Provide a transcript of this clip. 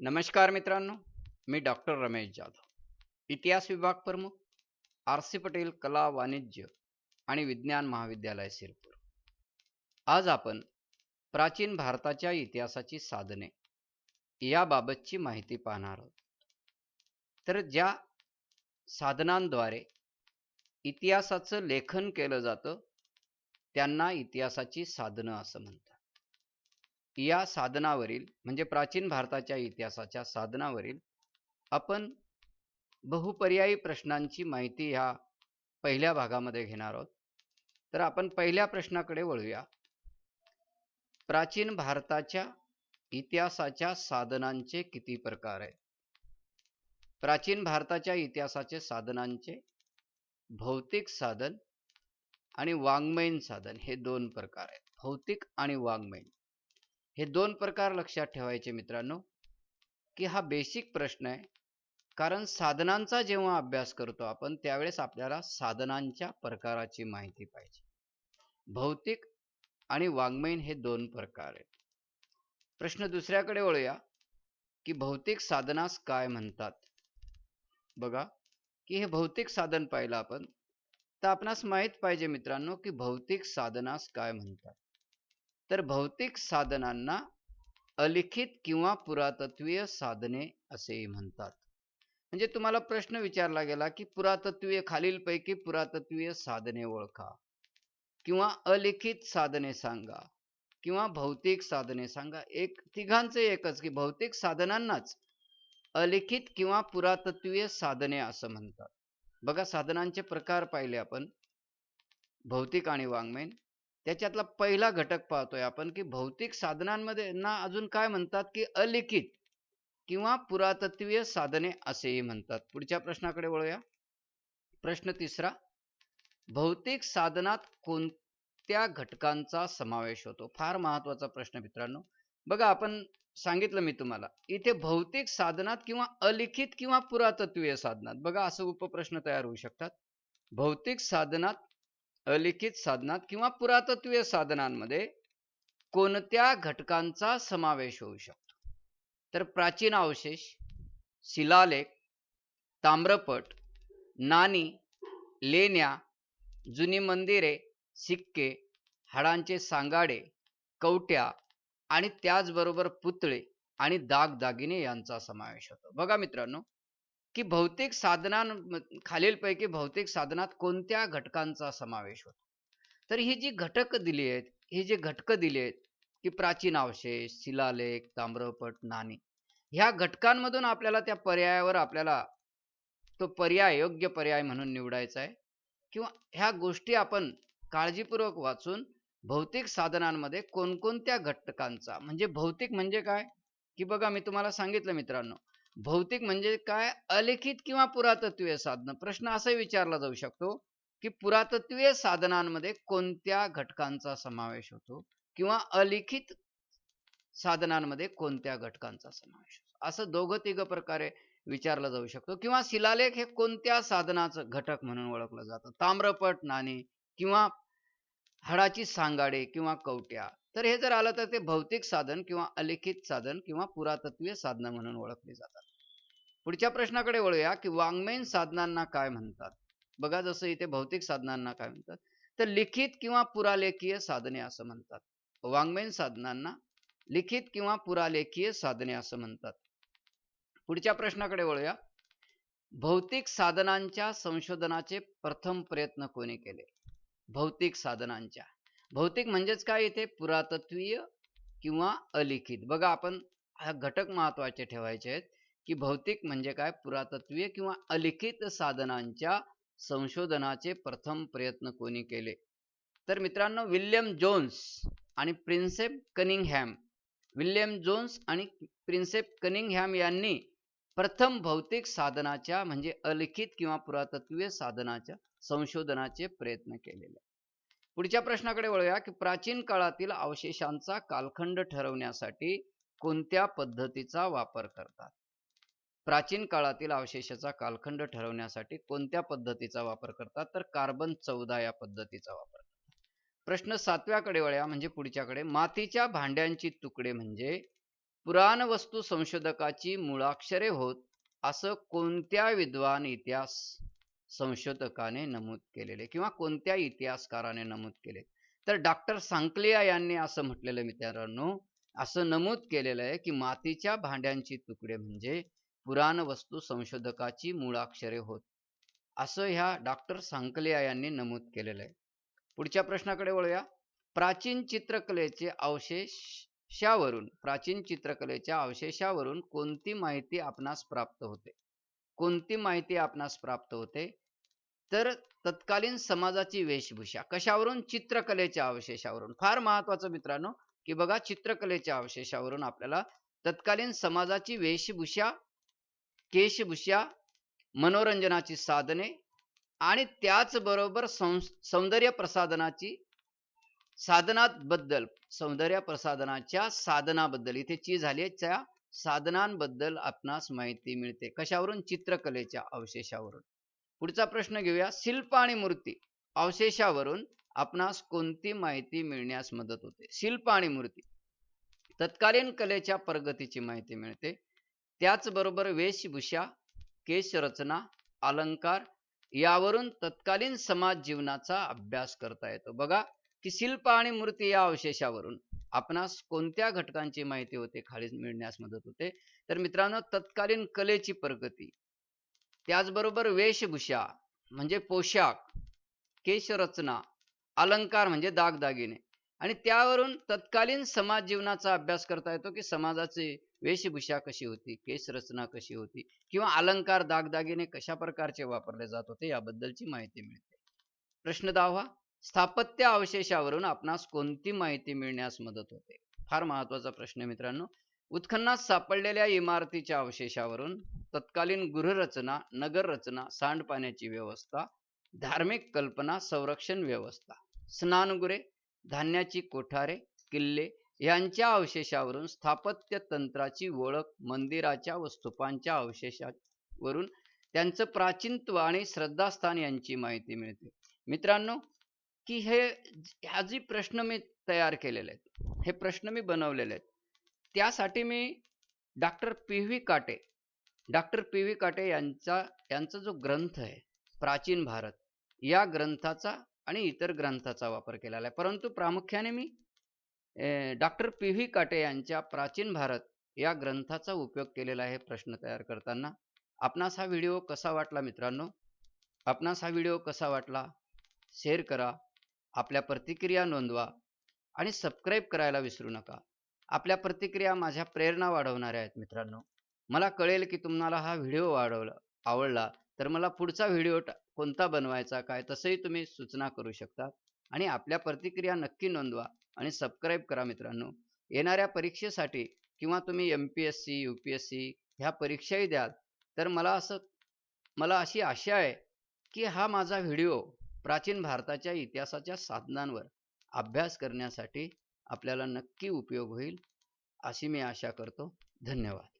नमस्कार मित्रांनो मी डॉक्टर रमेश जाधव इतिहास विभाग प्रमुख आर सी पटेल कला वाणिज्य आणि विज्ञान महाविद्यालय सिरपूर आज आपण प्राचीन भारताच्या इतिहासाची साधने याबाबतची माहिती पाहणार आहोत. तर ज्या साधनांद्वारे इतिहासाचं लेखन केलं जातं त्यांना इतिहासाची साधनं असं म्हणतात. या साधनावरील म्हणजे प्राचीन भारताच्या इतिहासाच्या साधनावरील आपण बहुपर्यायी प्रश्नांची माहिती ह्या पहिल्या भागामध्ये घेणार आहोत. तर आपण पहिल्या प्रश्नाकडे वळूया. प्राचीन भारताच्या इतिहासाच्या साधनांचे किती प्रकार आहेत? प्राचीन भारताच्या इतिहासाचे साधनांचे भौतिक साधन आणि वाङ्मयीन साधन हे दोन प्रकार आहेत. भौतिक आणि वाङ्मयीन. हे दोन प्रकार लक्षात ठेवायचे मित्रांनो की हा बेसिक प्रश्न आहे. कारण साधनांचा जेव्हा अभ्यास करतो आपण त्यावेळेस आपल्याला साधनांच्या प्रकाराची माहिती पाहिजे. भौतिक आणि वाङ्मयीन हे दोन प्रकार आहेत. प्रश्न दुसऱ्याकडे वळूया की भौतिक साधनास काय म्हणतात? बघा की हे भौतिक साधन पाहिलं आपण तर आपणास माहीत पाहिजे मित्रांनो की भौतिक साधनास काय म्हणतात. तर भौतिक साधनांना अलिखित किंवा पुरातत्वीय साधने असेही म्हणतात. म्हणजे तुम्हाला प्रश्न विचारला गेला की पुरातत्वीय खालीलपैकी पुरातत्वीय साधने ओळखा किंवा अलिखित साधने सांगा किंवा भौतिक साधने सांगा. एक तिघांचे एकच की भौतिक साधनांनाच अलिखित किंवा पुरातत्वीय साधने असं म्हणतात. बघा साधनांचे प्रकार पाहिले आपण. भौतिक आणि वाङ्मयीन. त्याच्यातला पहिला घटक पाहतोय आपण की भौतिक साधनांमध्ये ना अजून काय म्हणतात की अलिखित किंवा पुरातत्वीय साधने असेही म्हणतात. पुढच्या प्रश्नाकडे वळूया. प्रश्न तिसरा भौतिक साधनात कोणत्या घटकांचा समावेश होतो? फार महत्त्वाचा प्रश्न मित्रांनो. बघा आपण सांगितलं मी तुम्हाला इथे भौतिक साधनात किंवा अलिखित किंवा पुरातत्वीय साधनात बघा असं उपप्रश्न तयार होऊ शकतात. भौतिक साधनात अलिखित साधनात किंवा पुरातत्वीय साधनांमध्ये कोणत्या घटकांचा समावेश होऊ शकतो? तर प्राचीन अवशेष शिलालेख ताम्रपट नाणी लेण्या जुनी मंदिरे सिक्के हाडांचे सांगाडे कवट्या आणि त्याचबरोबर पुतळे आणि दागदागिने यांचा समावेश होतो. बघा मित्रांनो की भौतिक साधनां खालीलपैकी भौतिक साधनात कोणत्या घटकांचा समावेश होतो? तर ही जी घटक दिली आहेत ही जी घटकं दिली आहेत की प्राचीन अवशेष शिलालेख ताम्रपट नाणी ह्या घटकांमधून आपल्याला त्या पर्यायावर आपल्याला तो पर्याय योग्य पर्याय म्हणून निवडायचा आहे. किंवा ह्या गोष्टी आपण काळजीपूर्वक वाचून भौतिक साधनांमध्ये कोणकोणत्या घटकांचा म्हणजे भौतिक म्हणजे काय? की बघा मी तुम्हाला सांगितलं मित्रांनो भौतिक म्हणजे काय? अलिखित किंवा पुरातत्वीय साधन. प्रश्न असा विचारला जाऊ शकतो की पुरातत्वीय साधनांमध्ये कोणत्या घटकांचा समावेश होतो किंवा अलिखित साधनांमध्ये कोणत्या घटकांचा समावेश होतो? असं दोघं तिघ प्रकारे विचारलं जाऊ शकतो. किंवा शिलालेख हे कोणत्या साधनाचं घटक म्हणून ओळखलं जातं? ताम्रपट नाणी किंवा हाडाची सांगाडे किंवा कवट्या. तर हे जर आलं तर ते भौतिक साधन किंवा अलिखित साधन किंवा पुरातत्वीय साधनं म्हणून ओळखले जातात. पुढच्या प्रश्नाकडे वळूया की वाङ्मयीन साधनांना काय म्हणतात. बघा जसं इथे भौतिक साधनांना काय म्हणतात. तर लिखित किंवा पुरालेखीय साधने असं म्हणतात. वाङ्मयीन साधनांना लिखित किंवा पुरालेखीय साधने असं म्हणतात. पुढच्या प्रश्नाकडे वळूया. भौतिक साधनांच्या संशोधनाचे प्रथम प्रयत्न कोणी केले? भौतिक साधनांच्या. भौतिक म्हणजेच काय इथे? पुरातत्वीय किंवा अलिखित. बघा आपण घटक महत्त्वाचे ठेवायचे आहेत. की भौतिक म्हणजे काय? पुरातत्वीय किंवा अलिखित साधनांच्या संशोधनाचे प्रथम प्रयत्न कोणी केले? तर मित्रांनो विल्यम जोन्स आणि प्रिन्सेप कनिंगहॅम. विल्यम जोन्स आणि प्रिन्सेप कनिंगहॅम यांनी प्रथम भौतिक साधनाच्या म्हणजे अलिखित किंवा पुरातत्वीय साधनाच्या संशोधनाचे प्रयत्न केलेले. पुढच्या प्रश्नाकडे वळूया की प्राचीन काळातील अवशेषांचा कालखंड ठरवण्यासाठी कोणत्या पद्धतीचा वापर करतात? प्राचीन काळातील अवशेषाचा कालखंड ठरवण्यासाठी कोणत्या पद्धतीचा वापर करतात? तर कार्बन चौदा या पद्धतीचा वापर प्रश्न सातव्याकडे वळ्या म्हणजे पुढच्याकडे मातीच्या भांड्यांची तुकडे म्हणजे पुराणवस्तू संशोधकाची मुळाक्षरे होत असं कोणत्या विद्वान इतिहास संशोधकाने नमूद केलेले किंवा कोणत्या इतिहासकाराने नमूद केले? तर डॉक्टर सांकलिया यांनी असं म्हटलेलं मित्रांनो असं नमूद केलेलं आहे की मातीच्या भांड्यांची तुकडे म्हणजे पुराण वस्तू संशोधकाची मूळाक्षरे होत. असं ह्या डॉक्टर सांकलिया यांनी नमूद केलेलं आहे. पुढच्या प्रश्नाकडे वळूया. प्राचीन चित्रकलेचे अवशेषावरून प्राचीन चित्रकलेच्या अवशेषावरून कोणती माहिती आपणास प्राप्त होते? कोणती माहिती आपणास प्राप्त होते? तर तत्कालीन समाजाची वेशभूषा. कशावरून? चित्रकलेच्या अवशेषावरून. फार महत्वाचं मित्रांनो की बघा चित्रकलेच्या अवशेषावरून आपल्याला तत्कालीन समाजाची वेशभूषा केशभूषा मनोरंजनाची साधने आणि त्याचबरोबर सौंदर्य प्रसाधनाची साधनाबद्दल सौंदर्य प्रसाधनाच्या साधनाबद्दल. इथे ची झाली त्या साधनांबद्दल आपणास माहिती मिळते. कशावरून? चित्रकलेच्या अवशेषावरून. पुढचा प्रश्न घेऊया. शिल्प आणि मूर्ती अवशेषावरून आपणास कोणती माहिती मिळण्यास मदत होते? शिल्प आणि मूर्ती. तत्कालीन कलेच्या प्रगतीची माहिती मिळते. त्याचबरोबर वेशभूषा केशरचना अलंकार यावरून तत्कालीन समाज जीवनाचा अभ्यास करता येतो. बघा की शिल्प आणि मूर्ती या अवशेषावरून आपणास कोणत्या घटकांची माहिती होते खाली मिळण्यास मदत होते? तर मित्रांनो तत्कालीन कलेची प्रगती. त्याचबरोबर वेशभूषा म्हणजे पोशाख केशरचना अलंकार म्हणजे दागदागिने. आणि त्यावरून तत्कालीन समाज जीवनाचा अभ्यास करता येतो की समाजाची वेशभूषा कशी होती केसरचना कशी होती किंवा अलंकार दागदागिने कशा प्रकारचे वापरले जात होते याबद्दलची माहिती मिळते. प्रश्न दहावा स्थापत्य अवशेषावरून आपणास कोणती माहिती मिळण्यास मदत होते? फार महत्त्वाचा प्रश्न मित्रांनो. उत्खननात सापडलेल्या इमारतीच्या अवशेषावरून तत्कालीन गृहरचना नगर रचना सांडपाण्याची व्यवस्था धार्मिक कल्पना संरक्षण व्यवस्था स्नानगुरे धान्याची कोठारे किल्ले यांच्या अवशेषावरून स्थापत्य तंत्राची ओळख मंदिराच्या व स्तूपांच्या अवशेषावरून त्यांचं प्राचीनत्व आणि श्रद्धास्थान यांची माहिती मिळते. मित्रांनो की हे ह्या जी प्रश्न मी तयार केलेले आहेत हे प्रश्न मी बनवलेले आहेत त्यासाठी मी doctor P V Kate doctor P V Kate यांचा यांचा जो ग्रंथ आहे प्राचीन भारत या ग्रंथाचा आणि इतर ग्रंथाचा वापर केलेला आहे. परंतु प्रामुख्याने मी डॉक्टर पी व्ही काटे यांच्या प्राचीन भारत या ग्रंथाचा उपयोग केलेला आहे प्रश्न तयार करताना. आपणास हा व्हिडिओ कसा वाटला मित्रांनो? आपणास हा व्हिडिओ कसा वाटला? शेअर करा. आपल्या प्रतिक्रिया नोंदवा आणि सबस्क्राईब करायला विसरू नका. आपल्या प्रतिक्रिया माझ्या प्रेरणा वाढवणाऱ्या आहेत मित्रांनो. मला कळेल की तुम्हाला हा व्हिडिओ वाढवला आवडला तर मला पुढचा व्हिडिओ कोणता बनवायचा काय? तसंही तुम्ही सूचना करू शकता. आणि आपल्या प्रतिक्रिया नक्की नोंदवा आणि सबस्क्राईब करा मित्रांनो. येणाऱ्या परीक्षेसाठी किंवा तुम्ही M P S C U P S C ह्या परीक्षाही द्याल. तर मला असं मला अशी आशा आहे की हा माझा व्हिडिओ प्राचीन भारताच्या इतिहासाच्या साधनांवर अभ्यास करण्यासाठी आपल्याला नक्की उपयोग होईल अशी मी आशा करतो. धन्यवाद.